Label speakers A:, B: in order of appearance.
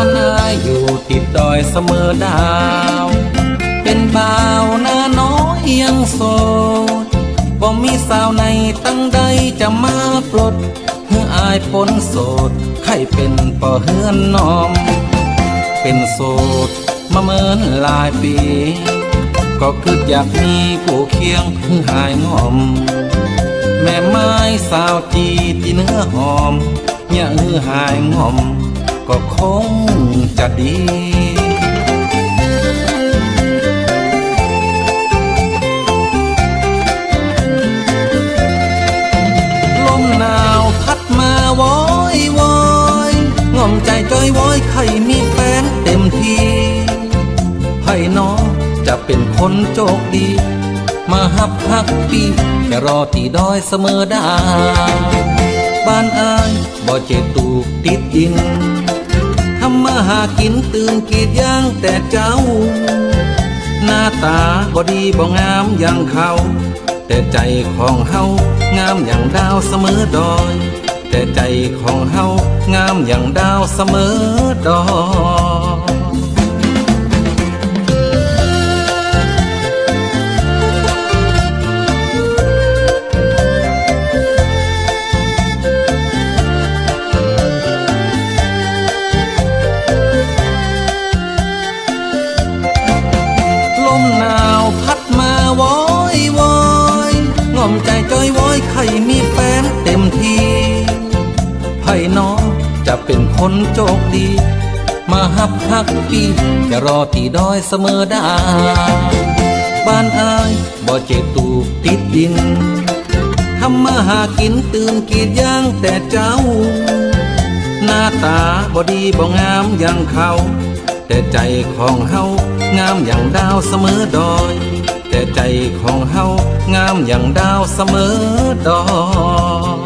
A: านอายอยู่ติดดอยเสมอดาว เป็นบ่าวหน้าน้อยยังโสดบ่มีสาวในตั้งใดจะมาปลดเพื่ออายปนโสดใครเป็นป่อเฮือนนอม เป็นโสดมาเมินหลายปี ก็คืออยากมีผู้เคียงเพื่อหายงอม แม่ไม้สาวจีที่เนื้อหอมอย่าฮือหายงอม ก็คงจะดีลมหนาวพัดมาวอยวอยง่อมใจจอยวอยใครมีแฟนเต็มทีให้น้องจะเป็นคนโชคดี มาหับหักปีจะรอที่ดอยเสมอดาบ้านอายบ่เจตูติดดิน หากินตื่นกีดยางแต่เจ้า หน้าตาบ่ดีบ่งามอย่างเขา แต่ใจของเฮางามอย่างดาวเสมอดอย แต่ใจของเฮางามอย่างดาวเสมอดอย ง่อมใจจอยว้อยใครมีแฟนเต็มทีไผ่น้องจะเป็นคนโชคดี มาหับหักปีจะรอที่ดอยเสมอดาบ้านอายบ่เจตูติดดินทำมาหากินตื่นกีดยางแต่เจ้า หน้าตาบ่ดีบ่งามอย่างเขา แต่ใจของเฮางามอย่างดาวเสมอดอย แต่ใจของเฮางามอย่างดาวเสมอดอก